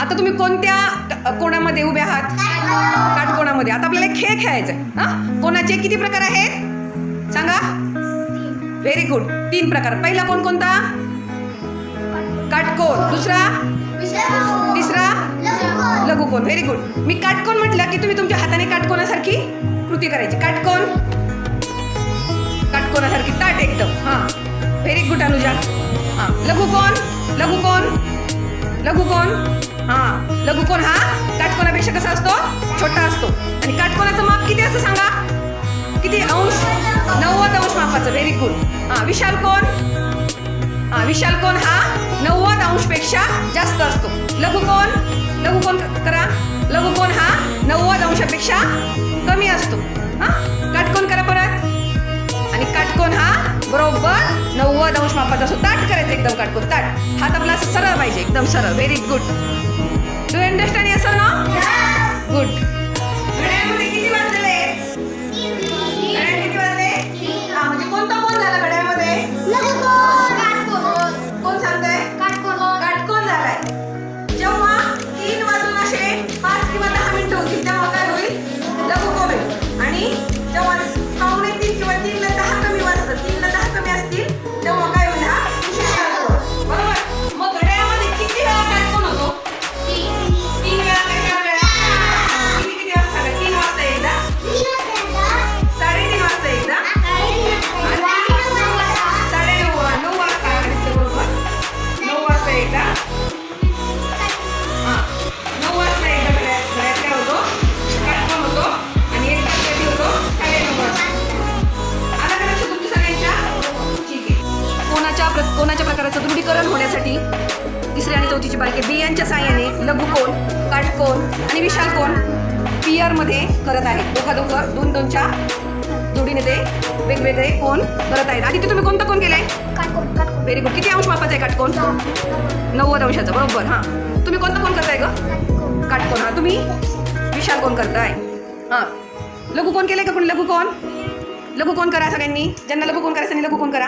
आता तुम्ही कोणत्या कोणामध्ये उभे आहात? काटकोणामध्ये. आता आपल्याला खेळ खेळायचा आहे हा? कोणाचे किती प्रकार आहेत? सांगा. व्हेरी गुड तीन प्रकार. पहिला कोण कोणता? काटकोण. दुसरा? तिसरा? लघुकोण. व्हेरी गुड मी काटकोण म्हटलं की तुम्ही तुमच्या हाताने काटकोणासारखी कृती करायची. काटकोण? काटकोणासारखी ताट एकदम. हां. Very good Anuja. हां. लघुकोण? लघुकोण? लघुकोण हां. लघुकोण हा? काटकोणापेक्षा कसा असतो? छोटा असतो. आणि काटकोणाचं माप किती असतं सांगा? किती अंश? नव्वद अंश मापाचं. व्हेरी गुड हा विशाल कोण? हा विशाल कोण हा? नव्वद अंशपेक्षा जास्त असतो. लघुकोण लघुकोण करा. लघुकोण हा? नव्वद अंशापेक्षा मापाचा असतो ताट करायचं एकदम काटकोण ताट. हात आपला असं सरळ पाहिजे. एकदम सरळ. Very good do understand yes sir ना गुड नऊ वाजता एकदा होतो होतो आणि कधी होतो वाजता आला का तुमच्या सगळ्यांच्या ठीक आहे कोणाच्या प्र कोणाच्या प्रकाराचं दृढीकरण होण्यासाठी तिसरी आणि चौथीची बारके बियांच्या साह्याने लघुकोण काटकोण आणि विशाल कोण पियरमध्ये करत आहेत. दोघा दोघं दोन दोनच्या जोडीने ते वेगवेगळे कोण करत आहेत. आधी तुम्ही कोणतं कोण केलंय? व्हेरी गुड किती अंश मापाचा आहे काटकोण नव्वद. अंशाचा. बरोबर हां. तुम्ही कोणतं कोण करताय ग? काटकोण हां तुम्ही? विशाल कोण करताय? हां. लघु कोण केलंय का कोणी? लघु कोण? लघु कोण करा सगळ्यांनी? ज्यांना लघु कोण करायचं लघु कोण करा?